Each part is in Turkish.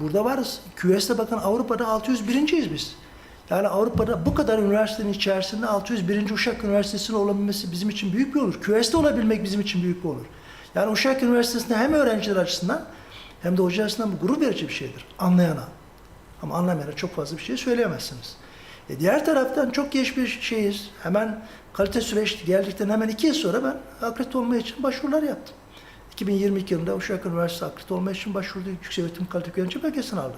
burada varız. QS'de bakın Avrupa'da 601.yiz biz. Yani Avrupa'da bu kadar üniversitenin içerisinde 601. Uşak Üniversitesi'nin olabilmesi bizim için büyük bir olur. QS'de olabilmek bizim için büyük bir olur. Yani Uşak Üniversitesi'nde hem öğrenciler açısından hem de hoca açısından bu gurur verici bir şeydir. Anlayana. Ama anlamayana çok fazla bir şey söyleyemezsiniz. E diğer taraftan çok geç bir şeyiz. Hemen kalite süreç geldikten hemen iki yıl sonra ben akredite olma için başvurular yaptım. 2022 yılında Uşak Üniversitesi akredite olma için başvurdu. Yüksek Öğretim Kalite Güvence belgesini aldı.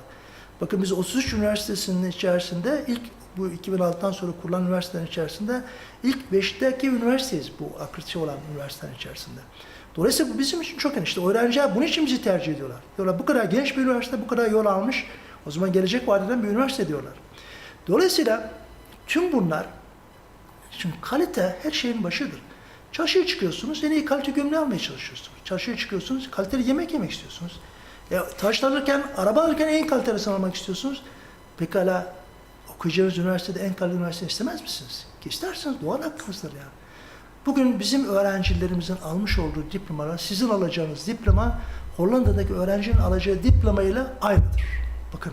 Bakın biz 33 üniversitesinin içerisinde ilk bu 2006'dan sonra kurulan üniversitelerin içerisinde ilk 5'teki üniversiteyiz bu akredite olan üniversitelerin içerisinde. Dolayısıyla bu bizim için çok önemli. İşte öğrenciler bunun için bizi tercih ediyorlar. Diyorlar bu kadar genç bir üniversite bu kadar yol almış. O zaman gelecek vadeden bir üniversite diyorlar. Dolayısıyla tüm bunlar Şimdi kalite her şeyin başıdır. Çarşıya çıkıyorsunuz, en iyi kalite gömleği almaya çalışıyorsunuz. Çarşıya çıkıyorsunuz, kaliteli yemek yemek istiyorsunuz. Ya, taş alırken, araba alırken en kalitelisini almak istiyorsunuz. Pekala okuyacağınız üniversitede en kaliteli üniversite istemez misiniz? Ki isterseniz doğal hakkınızdır yani. Bugün bizim öğrencilerimizin almış olduğu diplomalar, sizin alacağınız diploma Hollanda'daki öğrencinin alacağı diplomayla aynıdır. Bakın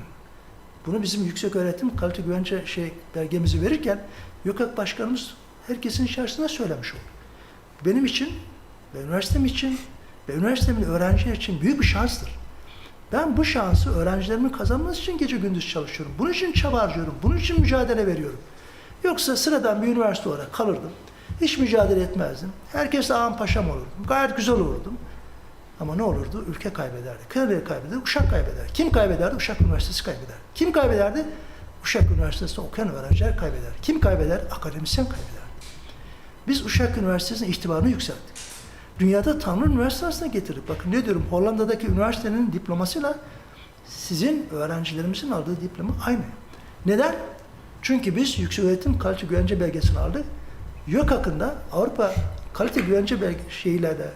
bunu bizim yüksek öğretim kalite güvence şey belgemizi verirken YÖKAK Başkanımız herkesin içerisinde söylemiş oldu. Benim için ve üniversitem için ve üniversitemin öğrenciler için büyük bir şanstır. Ben bu şansı öğrencilerimin kazanması için gece gündüz çalışıyorum. Bunun için çaba harcıyorum. Bunun için mücadele veriyorum. Yoksa sıradan bir üniversite olarak kalırdım. Hiç mücadele etmezdim. Herkes ağam paşam olurdum. Gayet güzel olurdum. Ama ne olurdu? Ülke kaybederdi. Kırıkkale kaybederdi, Uşak kaybederdi. Kim kaybederdi? Uşak Üniversitesi kaybederdi. Kim kaybederdi? Uşak Üniversitesi'nde okuyan öğrenciler kaybeder. Kim kaybeder? Akademisyen kaybeder. Biz Uşak Üniversitesi'nin itibarını yükselttik. Dünyada Tanrı Üniversitesi'ne getirdik. Bakın ne diyorum, Hollanda'daki üniversitenin diplomasıyla sizin öğrencilerimizin aldığı diploma aynı. Neden? Çünkü biz yüksek öğretim kalite güvence belgesini aldık. YÖK hakkında Avrupa kalite güvence belge şeyiyle de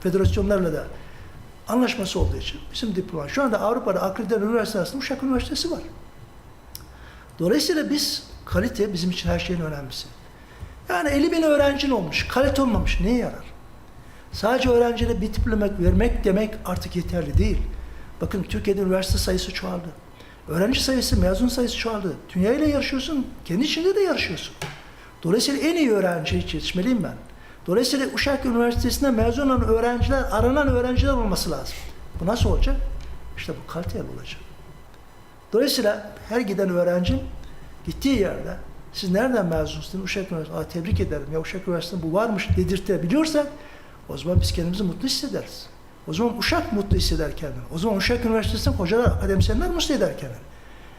federasyonlarla da anlaşması olduğu için bizim diploma. Şu anda Avrupa'da akredite üniversite Uşak Üniversitesi var. Dolayısıyla biz kalite bizim için her şeyin önemlisi. Yani 50 bin öğrencin olmuş, kalite olmamış neye yarar? Sadece öğrencilere bir diploma vermek demek artık yeterli değil. Bakın Türkiye'de üniversite sayısı çoğaldı. Öğrenci sayısı, mezun sayısı çoğaldı. Dünya ile yarışıyorsun, kendi içinde de yarışıyorsun. Dolayısıyla en iyi öğrenciye yetişmeliyim ben. Dolayısıyla Uşak Üniversitesi'nde mezun olan öğrenciler, aranan öğrenciler olması lazım. Bu nasıl olacak? İşte bu kaliteli olacak. Dolayısıyla her giden öğrencim gittiği yerde siz nereden mezunsunuz? Uşak Üniversitesi. Aa, tebrik ederim ya Uşak Üniversitesi'nde bu varmış dedirtebiliyorsak o zaman biz kendimizi mutlu hissederiz. O zaman Uşak mutlu hisseder kendini. O zaman Uşak Üniversitesi'nde hocalar, akademisyenler mutlu eder kendini.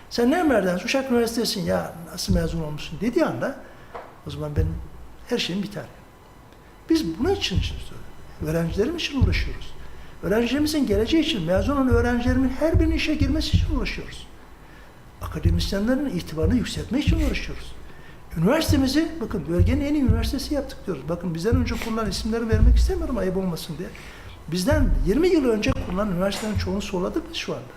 Sen nereden? Uşak Üniversitesi'nin ya nasıl mezun olmuşsun dediği anda o zaman benim her şeyim biter. Biz bunun için. Öğrencilerim için uğraşıyoruz. Öğrencilerimizin geleceği için mezun olan öğrencilerimin her birinin işe girmesi için uğraşıyoruz. Akademisyenlerin itibarını yükseltmek için uğraşıyoruz. Üniversitemizi, bakın bölgenin en iyi üniversitesi yaptık diyoruz. Bakın bizden önce kurulan isimleri vermek istemiyorum ayıp olmasın diye. Bizden 20 yıl önce kurulan üniversitelerin çoğunu solladık biz şu anda.